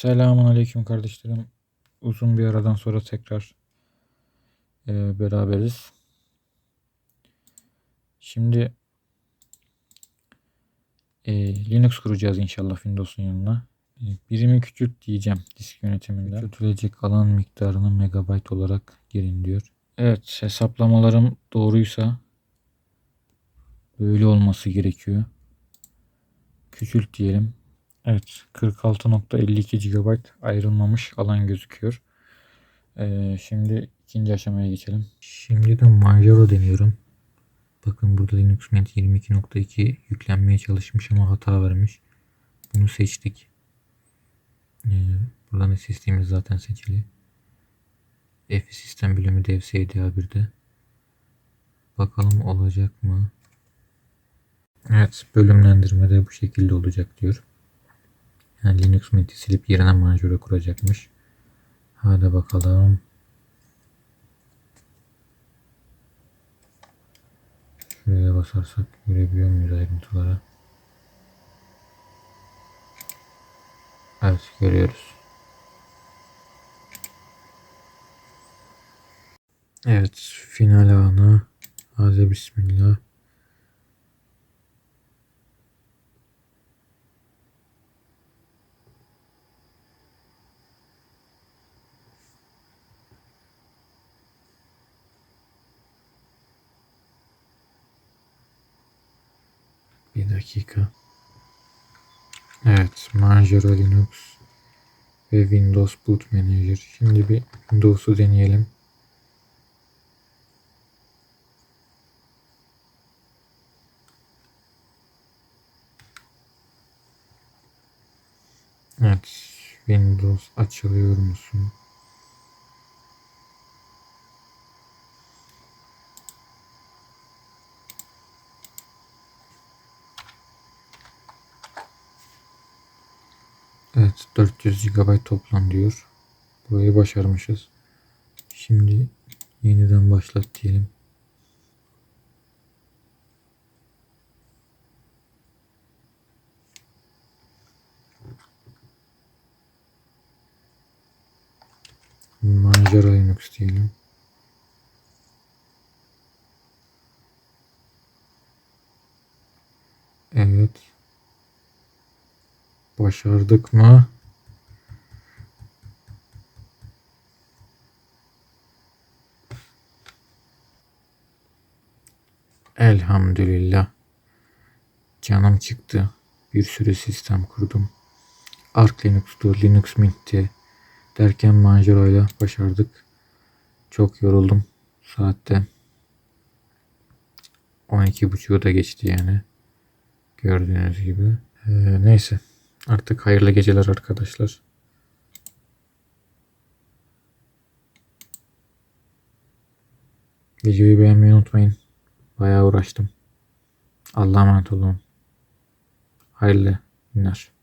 Selamun Aleyküm kardeşlerim. Uzun bir aradan sonra tekrar e, beraberiz. Şimdi e, Linux kuracağız inşallah Windows'un yanına. E, birimi küçült diyeceğim disk yönetiminde. Küçültülecek alan miktarını megabayt olarak girin diyor. Evet hesaplamalarım doğruysa böyle olması gerekiyor. Küçült diyelim. Evet 46.52 GB ayrılmamış alan gözüküyor. Ee, şimdi ikinci aşamaya geçelim. Şimdi de Manjaro deniyorum. Bakın burada Linux Mint 22.2 yüklenmeye çalışmış ama hata vermiş. Bunu seçtik. Ee, buradan SSD'miz zaten seçili. F sistem bilimi dev SDA1'de. Bakalım olacak mı? Evet bölümlendirme de bu şekilde olacak diyor. Yani Linux Mint'i silip yerine Manjaro kuracakmış. Hadi bakalım. Şuraya basarsak görebiliyor muyuz ayrıntılara? Evet görüyoruz. Evet final anı. Hadi bismillah. Bir dakika. Evet, Manjaro Linux ve Windows Boot Manager. Şimdi bir Windows'u deneyelim. Evet, Windows açılıyor musun? Evet 400 GB toplam diyor. Burayı başarmışız. Şimdi yeniden başlat diyelim. Manjaro Linux diyelim. Evet. Başardık mı? Elhamdülillah. Canım çıktı. Bir sürü sistem kurdum. Arch Linux'tu, Linux Mint'ti. Derken Manjaro ile başardık. Çok yoruldum. Saatte 12.30'u da geçti yani. Gördüğünüz gibi. Ee, neyse. Artık hayırlı geceler arkadaşlar. Videoyu beğenmeyi unutmayın. Bayağı uğraştım. Allah'a emanet olun. Hayırlı günler.